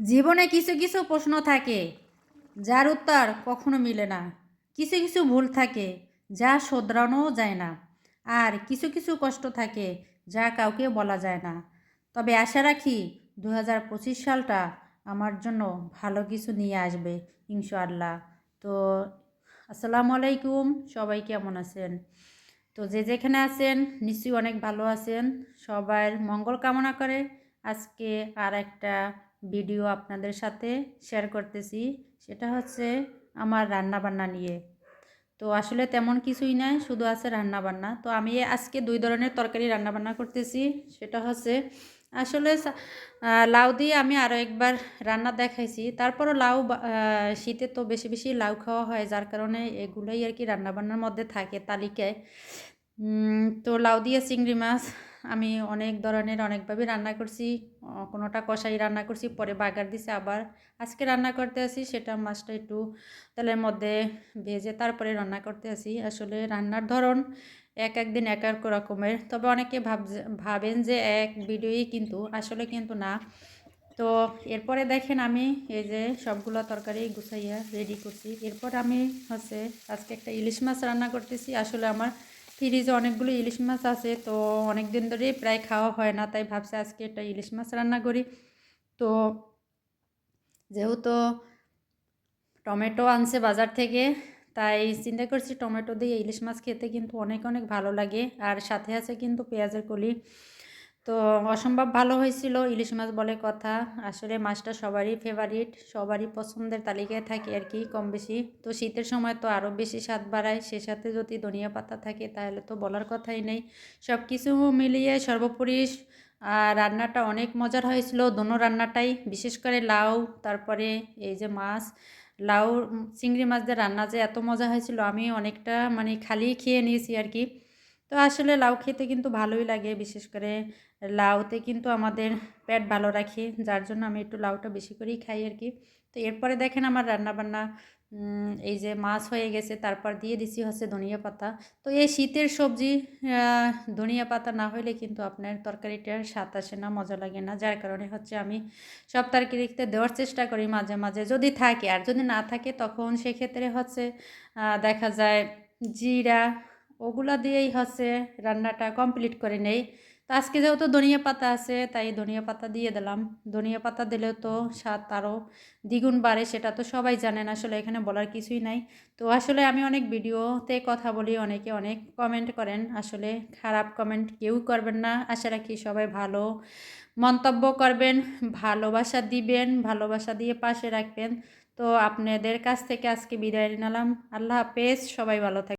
জীবনে কিছু কিছু প্রশ্ন থাকে, যার উত্তর কখনো মিলে না। কিছু কিছু ভুল থাকে, যা শোধরানোও যায় না। আর কিছু কিছু কষ্ট থাকে, যা কাউকে বলা যায় না। তবে আশা রাখি দু সালটা আমার জন্য ভালো কিছু নিয়ে আসবে, ইনশাআল্লাহ। তো আসসালামু আলাইকুম, সবাই কেমন আছেন? তো যে যেখানে আছেন, নিশ্চয়ই অনেক ভালো আছেন। সবার মঙ্গল কামনা করে আজকে আর একটা ভিডিও আপনাদের সাথে শেয়ার করতেছি। সেটা হচ্ছে আমার রান্না বান্না নিয়ে। তো আসলে তেমন কিছুই নাই, শুধু আছে রান্না বান্না তো আমি আজকে দুই ধরনের তরকারি রান্না বান্না করতেছি। সেটা হচ্ছে আসলে লাউ দিয়ে আমি আরও একবার রান্না দেখাইছি। তারপরও লাউ শীতে তো বেশি বেশি লাউ খাওয়া হয়, যার কারণে এগুলোই আর কি রান্নাবান্নার মধ্যে থাকে, তালিকায়। তো লাউ দিয়ে চিংড়ি মাছ আমি অনেক ধরনের, অনেকভাবে রান্না করছি। কোনোটা কষাই রান্না করছি, পরে বাগার দিছে আবার। আজকে রান্না করতে আসি, সেটা মাছটা একটু তেলের মধ্যে ভেজে তারপরে রান্না করতে আসি। আসলে রান্নার ধরন এক এক দিন এক এক রকমের। তবে অনেকে ভাব ভাবেন যে এক ভিডিওই কিন্তু, আসলে কিন্তু না। তো এরপরে দেখেন আমি এই যে সবগুলো তরকারি গুছাইয়া রেডি করছি। এরপর আমি হচ্ছে আজকে একটা ইলিশ মাছ রান্না করতেছি। আসলে আমার ফ্রিজে অনেকগুলো ইলিশ মাছ আছে, তো অনেক দিন ধরেই প্রায় খাওয়া হয় না, তাই ভাবছি আজকে একটা ইলিশ মাছ রান্না করি। তো যেহেতু টমেটো আনছে বাজার থেকে, তাই চিন্তা করছি টমেটো দিয়ে ইলিশ মাছ খেতে কিন্তু অনেক অনেক ভালো লাগে, আর সাথে আছে কিন্তু পেঁয়াজের কলি। তো অসম্ভব ভালো হয়েছিল, ইলিশ মাছ বলে কথা। আসলে মাছটা সবারই ফেভারিট সবারই পছন্দের তালিকায় থাকে আর কি কম বেশি। তো শীতের সময় তো আরও বেশি স্বাদ বাড়ায়, সে সাথে যদি ধনিয়া পাতা থাকে তাহলে তো বলার কথাই নেই। সব কিছু মিলিয়ে সর্বোপরি আর রান্নাটা অনেক মজার হয়েছিল, দোনো রান্নাটাই, বিশেষ করে লাউ, তারপরে এই যে মাছ, লাউ চিংড়ি মাছ দিয়ে রান্না যে এত মজা হয়েছিল, আমি অনেকটা মানে খালি খেয়ে নিয়েছি আর কি। তো আসলে লাউ খেতে কিন্তু ভালোই লাগে, বিশেষ করে লাউতে কিন্তু আমাদের পেট ভালো রাখে, যার জন্য আমি একটু লাউটা বেশি করেই খাই আর কি তো এরপরে দেখেন আমার রান্না বান্না এই যে মাছ হয়ে গেছে, তারপর দিয়ে দিছি হচ্ছে ধনিয়া পাতা। তো এই শীতের সবজি ধনিয়া পাতা না হলে কিন্তু আপনার তরকারিটার স্বাদ আসে না, মজা লাগে না। যার কারণে হচ্ছে আমি সব তরকারিতে দেওয়ার চেষ্টা করি মাঝে মাঝে। যদি থাকে, আর যদি না থাকে তখন সেক্ষেত্রে হচ্ছে দেখা যায় জিরা ওগুলা দিয়েই হচ্ছে রান্নাটা কমপ্লিট করে নেই। তো আজকে যেহেতু ধনিয়া পাতা আছে, তাই ধনিয়া পাতা দিয়ে দিলাম। ধনিয়া পাতা দিলেও তো স্বাদ আরও দ্বিগুণ বাড়ে, সেটা তো সবাই জানেন, আসলে এখানে বলার কিছুই নাই। তো আসলে আমি অনেক ভিডিওতে কথা বলি, অনেকে অনেক কমেন্ট করেন, আসলে খারাপ কমেন্ট কেউ করবেন না। আশা রাখি সবাই ভালো মন্তব্য করবেন, ভালোবাসা দিবেন, ভালোবাসা দিয়ে পাশে রাখবেন। তো আপনাদের কাছ থেকে আজকে বিদায় নিলাম। আল্লাহ হাফেজ, সবাই ভালো থাকবেন